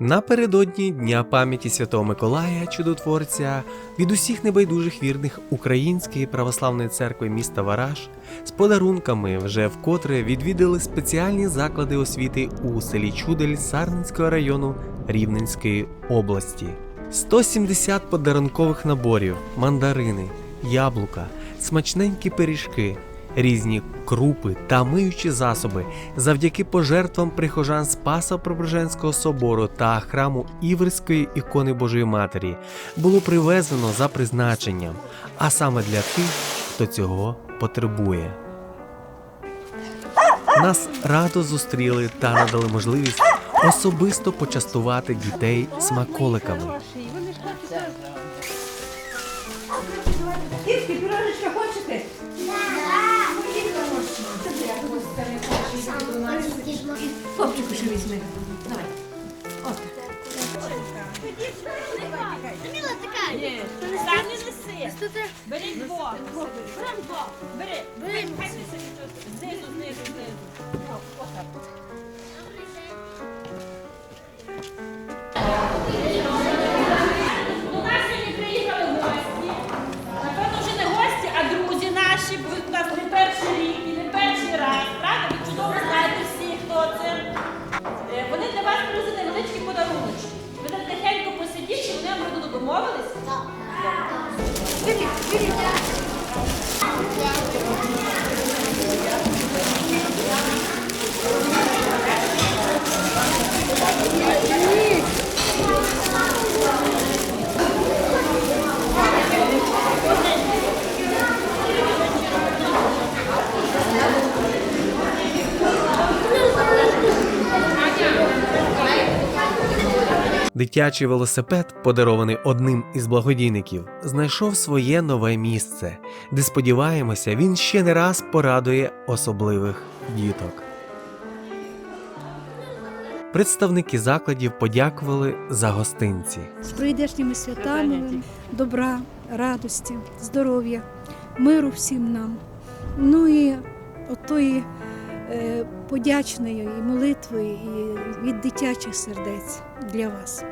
Напередодні Дня пам'яті Святого Миколая Чудотворця від усіх небайдужих вірних Української православної церкви міста Вараж з подарунками вже вкотре відвідали спеціальні заклади освіти у селі Чудель Сарненського району Рівненської області. 170 подарункових наборів, мандарини, яблука, смачненькі пиріжки, різні крупи та миючі засоби завдяки пожертвам прихожан Спаса Преображенського собору та храму Іверської ікони Божої Матері було привезено за призначенням, а саме для тих, хто цього потребує. Нас радо зустріли та надали можливість особисто почастувати дітей смаколиками. Хлопчику візьми. Давай. От. Сам не неси. Бери двох. Бери двох. Бери. Бери. Хай ти тут. Знизу, знизу, знизу. Ось отак. І Так. вам будуть Дитячий велосипед, подарований одним із благодійників, знайшов своє нове місце, де сподіваємося, він ще не раз порадує особливих діток. Представники закладів подякували за гостинці. з прийдешніми святами, добра, радості, здоров'я, миру всім нам. Ну і отої е, подячної і молитвою і від дитячих сердець для вас.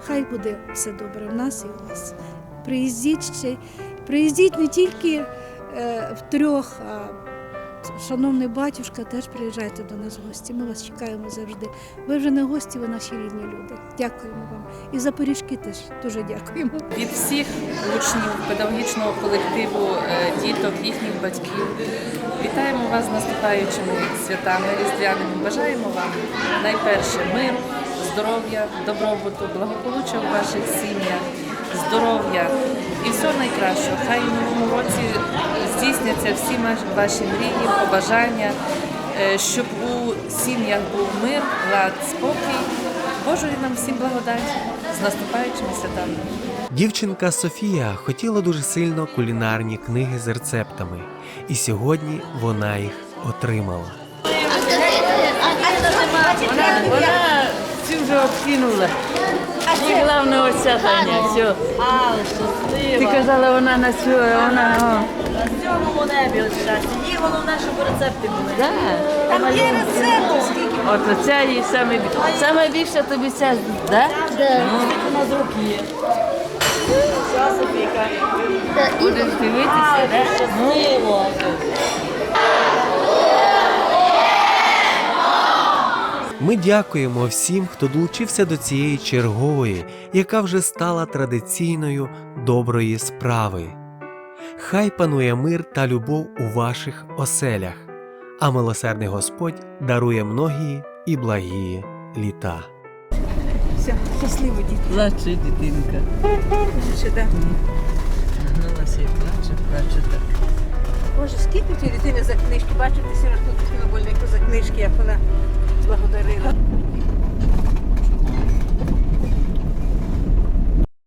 Хай буде все добре в нас і у вас. Приїздіть ще, приїздіть не тільки в трьох. а шановний батюшка, теж приїжджайте до нас в гості. Ми вас чекаємо завжди. Ви вже не гості, ви наші рідні люди. Дякуємо вам. І за пиріжки теж дуже дякуємо. від всіх учнів педагогічного колективу, е, діток, їхніх батьків. Вітаємо вас з наступаючими святами різдвяними. Бажаємо вам найперше миру, здоров'я, добробуту, благополуччя в ваших сім'ях, здоров'я і всього найкращого. Хай у новому році здійсняться всі ваші мрії, побажання, е, щоб у сім'ях був мир, лад, спокій. Божої нам всім благодаті з наступаючими святами. Дівчинка Софія хотіла дуже сильно кулінарні книги з рецептами, і сьогодні вона їх отримала. Вона, вона цю вже обкинула. І головне Таня, все. Ти казала, вона на цю, вона, о. На сьомому небі от щастя. Їй головне, щоб рецепти були. Да. Там є рецепти, скільки От оця їй саме більше. Саме більше тобі ця, да? у нас рук є. Вся Софійка. Будеш дивитися, да? Щасливо. Ми дякуємо всім, хто долучився до цієї чергової, яка вже стала традиційною доброї справи. Хай панує мир та любов у ваших оселях, а милосердний Господь дарує многії і благі літа. Все, щасливо, діти. Плаче дитинка. Ще, да. Гнулася і плаче, плаче так. Боже, скільки ті дитини за книжки. Бачите, сіра тут на больнику за книжки, як вона благодарила.